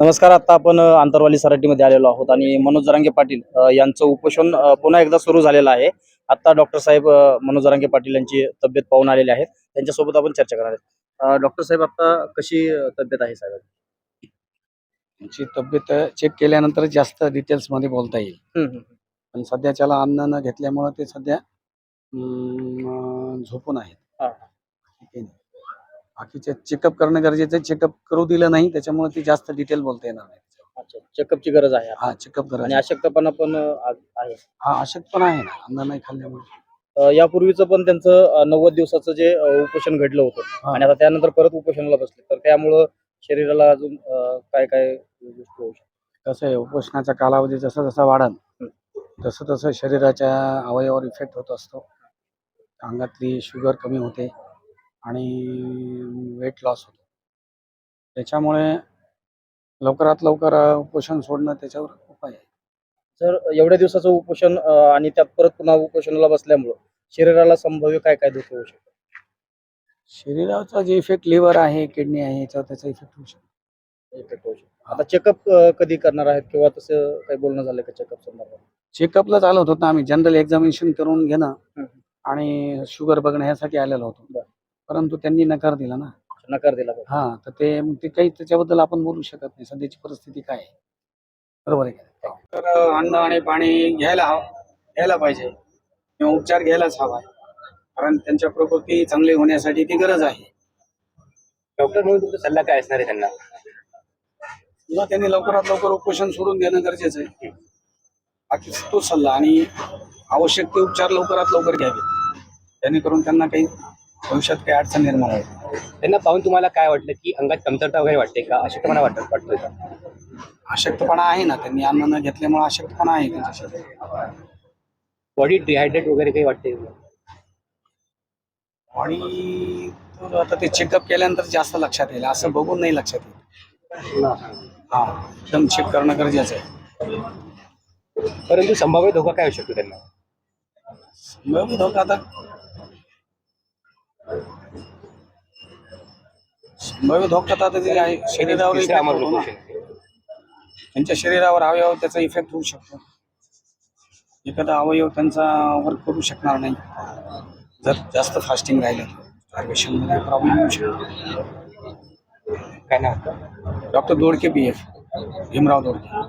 नमस्कार आता आपण आंतरवाली सराटीमध्ये आलेलो आहोत आणि मनोज जरांगे पाटील यांचं उपोषण पुन्हा एकदा सुरू झालेलं आहे. आता डॉक्टर साहेब मनोज जरांगे पाटील यांची तब्येत पाहून आलेले आहेत. त्यांच्यासोबत आपण चर्चा करणार आहेत. डॉक्टर साहेब आता कशी तब्येत आहे साहेब? त्यांची तब्येत चेक केल्यानंतर जास्त डिटेल्समध्ये बोलता येईल. पण सध्याच्याला अन्न न घेतल्यामुळे ते सध्या झोपून आहेत. आहे. बाकीचे चेकअप करणं गरजेचं आहे. चेकअप करू दिलं नाही त्याच्यामुळे ती जास्त डिटेल बोलता येणार नाही. अच्छा चेकअपची गरज आहे हा चेकअप आणि करा अशक्तपणा पण आ- आहे. हा अशक्त पण आहे ना. अन्न नाही खाल्ल्यामुळे. अ, यापूर्वीचं पण त्यांचं अ, नव्वद दिवसाचं जे अ, उपोषण घडलं होतं. हा. आणि आता त्यानंतर परत उपोषणाला बसले. तर त्यामुळं शरीराला अजून अ, काय काय गोष्टी होऊ शकतात? कसं आहे उपोषणाचा कालावधी जसा जसा वाढन तसं तसं शरीराच्या अवयवावर इफेक्ट होत असतो. अंगातली शुगर कमी होते. आणि वेट लॉस होतो. त्याच्यामुळे लवकरात लवकर उपोषण सोडणं त्याच्यावर उपाय आहे. जर एवढ्या दिवसाचं उपोषण आणि त्यात परत पुन्हा उपोषणाला बसल्यामुळं शरीराला संभाव्य काय काय धोके होऊ शकतात? शरीराचा जे इफेक्ट लिव्हर आहे किडनी आहे याच्यावर त्याचा इफेक्ट होऊ शकतो. इफेक्ट होऊ शकतो. आता चेकअप कधी करणार आहेत किंवा तसं काही बोलणं झालं का चेकअप संदर्भात? चेकअपला चालत होतं आम्ही. जनरल एक्झामिनेशन करून घेणं हम्म. आणि शुगर बघणं ह्यासाठी आलेलो होतो. बरं. परंतु त्यांनी नकार दिला ना. नकार दिला? हा तर ते मग ते काही त्याच्याबद्दल आपण बोलू शकत नाही. सध्याची परिस्थिती काय आहे? बरोबर आहे का? तर अन्न आणि पाणी घ्यायला हवं. घ्यायला पाहिजे. किंवा उपचार घ्यायलाच हवा कारण त्यांच्या प्रकृती चांगली होण्यासाठी ती गरज आहे. डॉक्टर म्हणून तुमचा सल्ला काय असणार आहे त्यांना? किंवा त्यांनी लवकरात लवकर उपोषण सोडून देणं गरजेचं आहे. बाकी तो सल्ला आणि आवश्यक ते उपचार लवकरात लवकर घ्यावे जेणेकरून त्यांना काही भविष्यात काही अडचण निर्माण होईल. त्यांना पाहून तुम्हाला काय वाटलं की अंगात कमतरता वगैरे वाटते का? अशक्तपणा वाटत वाटतोय का? अशक्तपणा आहे ना त्यांनी अन्न न घेतल्यामुळे अशक्तपणा आहे त्यांच्या शरीरात बॉडी डिहायड्रेट वगैरे काही वाटते आणि आता ते चेकअप केल्यानंतर जास्त लक्षात येईल असं बघून नाही लक्षात येईल हा एकदम चेक करणं गरजेचं आहे. परंतु संभाव्य धोका काय होऊ शकतो त्यांना? बघू धोका आता संभाव्य धोका तर आता आहे. शरीरावर तिसरं effect अमर होतो ना. उपोषण. त्यांच्या शरीरावर अवयव त्याचा इफेक्ट होऊ शकतो. एखादा अवयव त्यांचा वर्क करू शकणार नाही. जर जास्त फास्टिंग राहिलं starvation मध्ये प्रॉब्लेम येऊ शकतो. काय नाव? Doctor Dodke P F. Bhimrao Dodke.